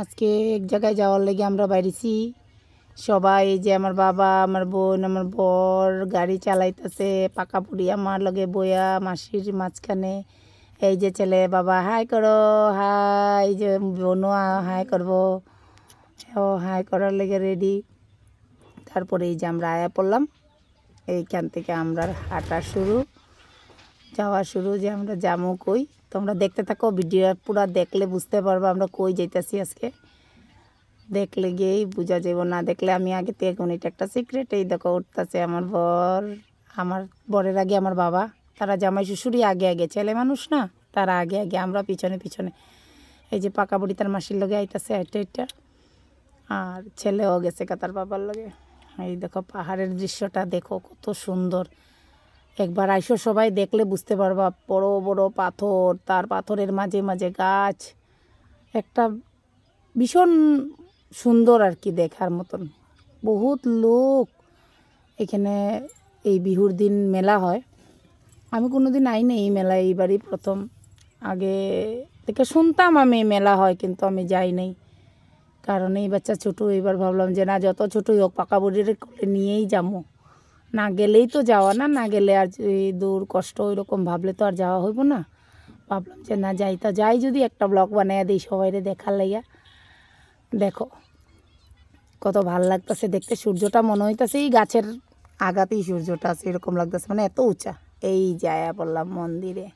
আজকে এক জায়গায় যাওয়ার লেগে আমরা বাইরেছি। সবাই যে আমার বাবা, আমার বোন, আমার বর গাড়ি চালাইতেছে, পাকা পুরি আমার লগে বয়া মাসির মাঝখানে। এই যে ছেলে বাবা, হাই করো, হাই। যে বোনও হাই করব। ও, হাই করার লেগে রেডি তারপরে এই যে আমরা আয়া পড়লাম। এইখান থেকে আমরা হাঁটা শুরু, যাওয়া শুরু যে আমরা যাব কই। তোমরা দেখতে থাকো ভিডিও পুরো দেখলে বুঝতে পারব আমরা কই যাইতেছি আজকে। দেখলে গিয়েই বোঝা যাব না দেখলে আমি আগে থেকে এখন এটা একটা সিক্রেট এই দেখো উঠতেছে আমার বর, আমার বরের আগে আমার বাবা, তারা জামাই শ্বশুরই আগে আগে, ছেলে মানুষ না, তারা আগে আগে, আমরা পিছনে পিছনে। এই যে পাকা বুড়ি তার মাসির লগে আইতাছে এটা এটা আর ছেলেও গেছে কাতার বাবার লগে। এই দেখো পাহাড়ের দৃশ্যটা দেখো কত সুন্দর। একবার আইসো সবাই দেখলে বুঝতে পারবা, বড় বড় পাথর, তার পাথরের মাঝে মাঝে গাছ। একটা ভীষণ সুন্দর আর কি দেখার মতন। বহুত লোক এখানে এই বিহুর দিন মেলা হয়। আমি কোনো দিন আইনি এই মেলায় এইবারই প্রথম। আগে থেকে শুনতাম আমি মেলা হয়, কিন্তু আমি যাই নাই। কারণ এই বাচ্চা ছোটো এবার ভাবলাম যে না, যত ছোটোই হোক, পাকা কোলে নিয়েই যাব। না গেলেই তো যাওয়া না না গেলে আর দূর কষ্ট ওইরকম ভাবলে তো আর যাওয়া হইব না। ভাবলাম যে না যাই, তা যাই যদি একটা ব্লগ বানাইয়া দিই সবাইরে দেখার লাইয়া দেখো, কত ভালো লাগতেছে দেখতে, সূর্যটা মনে হইতাছে এই গাছের আগাতেই সূর্যটা আছে, এরকম লাগতেছে মানে এত উঁচা। এই যায়া বললাম মন্দিরে।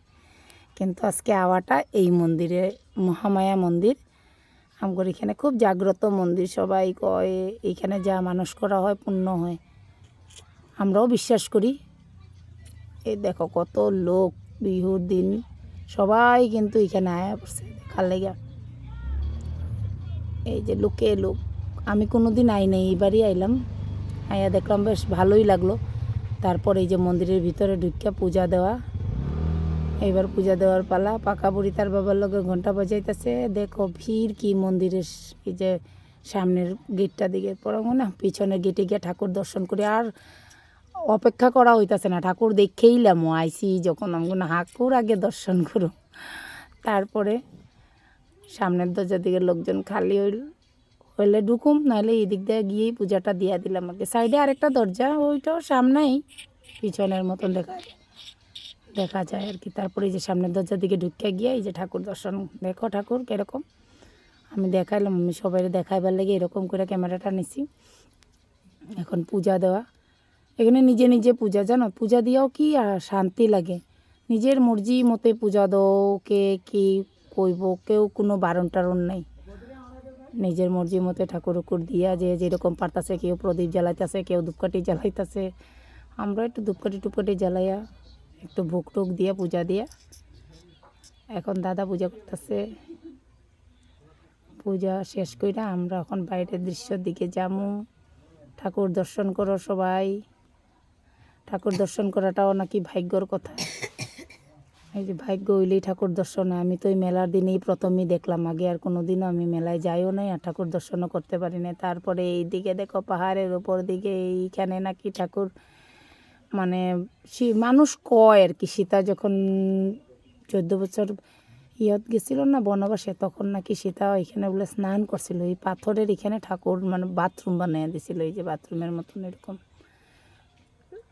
কিন্তু আজকে আওয়াটা এই মন্দিরে, মহামায়া মন্দির। আমগর এখানে খুব জাগ্রত মন্দির, সবাই কয় এইখানে যা মানুষ করা হয় পুণ্য হয়। আমরাও বিশ্বাস করি। এই দেখো কত লোক বিহুর দিন সবাই কিন্তু এখানে আয়া পড়ছে দেখার লেগে। এই যে লোকে লোক, আমি কোনো দিন আই নাই এইবারই আইলাম। আইয়া দেখলাম বেশ ভালোই লাগল। তারপর এই যে মন্দিরের ভিতরে ঢুকিয়া পূজা দেওয়া। এইবার পূজা দেওয়ার পালা, পাকা বুড়ি তার বাবার লগে ঘণ্টা বাজাইতেছে। দেখো ভিড় কি মন্দিরের এই যে সামনের গেটটা দিকে পড়াবো না পিছনের গেটে গিয়ে ঠাকুর দর্শন করি। আর অপেক্ষা করা হইতাছে না। ঠাকুর দেখেই দেখেইলাম আইসি যখন আমি না হাকুর আগে দর্শন করো। তারপরে সামনের দরজার দিকে লোকজন খালি হইল, হইলে ঢুকুম নাহলে এই দিক দিয়ে গিয়েই পূজাটা দিয়া দিলাম আগে। সাইডে আরেকটা দরজা, ওইটাও সামনেই, পিছনের মতন দেখা দেখা যায় আর কি। তারপরে যে সামনের দরজার দিকে ঢুকে গিয়ে এই যে ঠাকুর দর্শন, দেখো ঠাকুর কীরকম। আমি দেখাইলাম, আমি সবাই দেখাইবার লেগে এরকম করে ক্যামেরাটা নিছি। এখন পূজা দেওয়া। এখানে নিজে নিজে পূজা, জানো? পূজা দিয়েও কি আর শান্তি লাগে? নিজের মর্জি মতে পূজা দাও, কে কি কইব? কেউ কোনো বারণ টারণ নেই। নিজের মর্জি মতে ঠাকুর উকুর দিয়া যে যেরকম পারতাছে, কেউ প্রদীপ জ্বালাইতেছে, কেউ ধূপকাঠি জ্বালাইতেছে। আমরা একটু ধূপকাঠি টুপকাঠি জ্বালাইয়া, একটু ভোগ টোক দিয়ে, পূজা দিয়া। এখন দাদা পূজা করতেছে। পূজা শেষ কইরা আমরা এখন বাইরের দৃশ্যর দিকে যামু। ঠাকুর দর্শন করো সবাই। ঠাকুর দর্শন করাটাও নাকি ভাগ্যর কথা। এই যে ভাগ্য হইলেই ঠাকুর দর্শন। আমি তো এই মেলার দিনেই প্রথমেই দেখলাম, আগে আর কোনো দিনও আমি মেলায় যাইও নাই আর ঠাকুর দর্শনও করতে পারি না তারপরে এই দিকে দেখো পাহাড়ের ওপর দিকে এইখানে নাকি ঠাকুর মানে মানুষ কয় আর কি। সীতা যখন চোদ্দ বছর ইয়ত গেছিল না বনবাসে, তখন নাকি সীতা এখানে বলে স্নান করছিল। এই পাথরের এখানে ঠাকুর মানে বাথরুম বানিয়ে দিছিল, এই যে বাথরুমের মতন এরকম।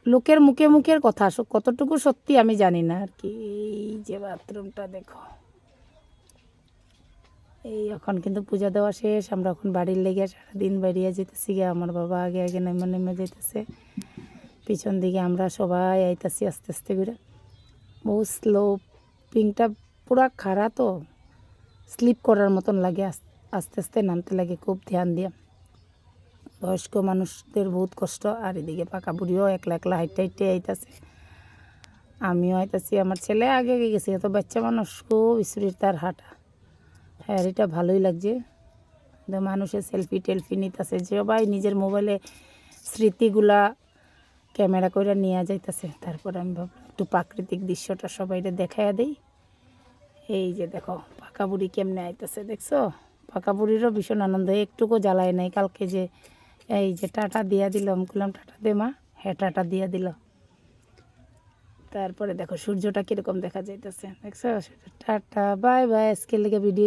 লোকের মুখে মুখের কথা কতটুকু সত্যি আমি জানি না আর কি। এই যে বাথরুমটা দেখো। এই এখন কিন্তু পূজা দেওয়া শেষ, আমরা এখন বাড়ির লেগে সারাদিন বেরিয়ে যেতেছি গে আমার বাবা আগে আগে নেমে নেমে যেতেছে। পিছন দিকে আমরা সবাই আইতাছি আস্তে আস্তে করে। বহু স্লো পিংটা পুরা খাড়া তো। স্লিপ করার মতন লাগে আস- আস্তে আস্তে নামতে লাগে, খুব ধ্যান দিয়ে। বয়স্ক মানুষদের বহুত কষ্ট, আর এদিকে পাকা বুড়িও একলা একলা হাইটে হাইটে আইতাছে। আমিও আইতাছি, আমার ছেলে আগে আগে গেছে, এত বাচ্চা মানুষ খুব স্পিড তার হাঁটা। হ্যাঁ এটা ভালোই লাগছে। মানুষের সেলফি টেলফি নিতেছে যে সবাই নিজের মোবাইলে স্মৃতিগুলা ক্যামেরা করে নিয়ে যাইতেছে। তারপর আমি ভাবলাম, একটু প্রাকৃতিক দৃশ্যটা সবাইরে দেখাইয়া দেই। এই যে দেখো, পাকা বুড়ি কেমনে আইতেছে, দেখছ? পাকা বুড়িরও ভীষণ আনন্দ, একটুকু জ্বালায় নাই, কালকে যে এই যে টাটা দিয়া দিল আমি বললাম টাটা দে মা হ্যাঁ টাটা দিয়া দিল। তারপরে দেখো সূর্যটা কীরকম দেখা যাইতেছে, দেখছ? টাটা বাই বাই আজকের লেগে ভিডিও